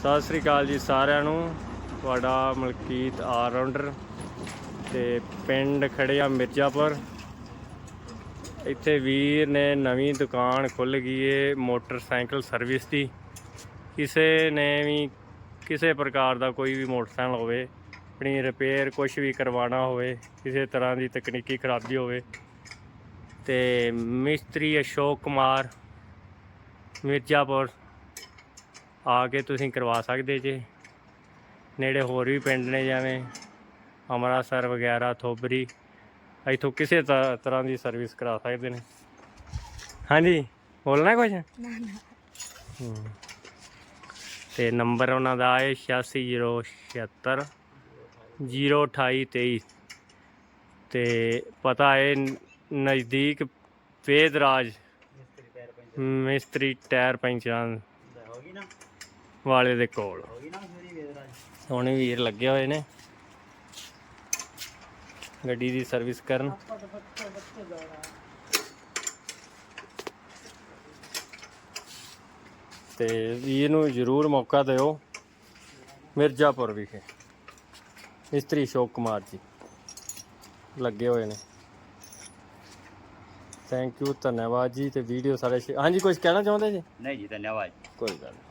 ਸਤਿ ਸ੍ਰੀ ਅਕਾਲ ਜੀ ਸਾਰਿਆਂ ਨੂੰ। ਤੁਹਾਡਾ ਮਲਕੀਤ ਆਲਰਾਊਂਡਰ ਤੇ ਪਿੰਡ ਖੜਿਆ ਮਿਰਜ਼ਾਪੁਰ। ਇੱਥੇ ਵੀਰ ਨੇ ਨਵੀਂ ਦੁਕਾਨ ਖੁੱਲ ਗਈ ਏ ਮੋਟਰਸਾਈਕਲ ਸਰਵਿਸ ਦੀ। ਕਿਸੇ ਨੇ ਵੀ ਕਿਸੇ ਪ੍ਰਕਾਰ ਦਾ ਕੋਈ ਵੀ ਮੋਟਰਸਾਈਕਲ ਹੋਵੇ, ਆਪਣੀ ਰਿਪੇਅਰ ਕੁਝ ਵੀ ਕਰਵਾਉਣਾ ਹੋਵੇ, ਕਿਸੇ ਤਰ੍ਹਾਂ ਦੀ ਤਕਨੀਕੀ ਖਰਾਬੀ ਹੋਵੇ ਤੇ ਮਿਸਤਰੀ ਅਸ਼ੋਕ ਕੁਮਾਰ ਮਿਰਜ਼ਾਪੁਰ ਆ ਕੇ ਤੁਸੀਂ ਕਰਵਾ ਸਕਦੇ ਜੇ। ਨੇੜੇ ਹੋਰ ਵੀ ਪਿੰਡ ਨੇ ਜਿਵੇਂ ਅੰਮ੍ਰਿਤਸਰ ਵਗੈਰਾ ਥੋਬਰੀ ਇੱਥੋਂ ਕਿਸੇ ਤਰ੍ਹਾਂ ਦੀ ਸਰਵਿਸ ਕਰਾ ਸਕਦੇ ਨੇ। ਹਾਂਜੀ ਬੋਲਣਾ ਕੁਝ ਨਾ ਨਾ। ਤੇ ਨੰਬਰ ਉਹਨਾਂ ਦਾ ਹੈ 8607 02823 ਤੇ ਪਤਾ ਹੈ ਨਜ਼ਦੀਕ ਵੇਦਰਾਜ ਮਿਸਤਰੀ ਟਾਇਰ ਪੈਂਚਰਾਂ। ਹੋਗੀ ਨਾ। ਵਾਲੇ ਦੇ ਕੋਲ। ਸੋਹਣੇ ਵੀਰ ਲੱਗੇ ਹੋਏ ਨੇ। ਗੱਡੀ ਦੀ ਸਰਵਿਸ ਕਰਨ। ਤੇ ਵੀਰ ਨੂੰ ਜ਼ਰੂਰ ਮੌਕਾ ਦਿਓ ਮਿਰਜ਼ਾਪੁਰ ਵਿਖੇ। ਮਿਸਤਰੀ ਅਸ਼ੋਕ ਕੁਮਾਰ ਜੀ ਲੱਗੇ ਹੋਏ ਨੇ। ਥੈਂਕ ਯੂ ਧੰਨਵਾਦ ਜੀ ਤੇ ਵੀਡੀਓ ਸਾਰੇ ਹਾਂਜੀ ਕੁਝ ਕਹਿਣਾ ਚਾਹੁੰਦੇ ਜੀ? ਨਹੀਂ ਜੀ ਧੰਨਵਾਦ ਕੋਈ ਗੱਲ ਨਹੀਂ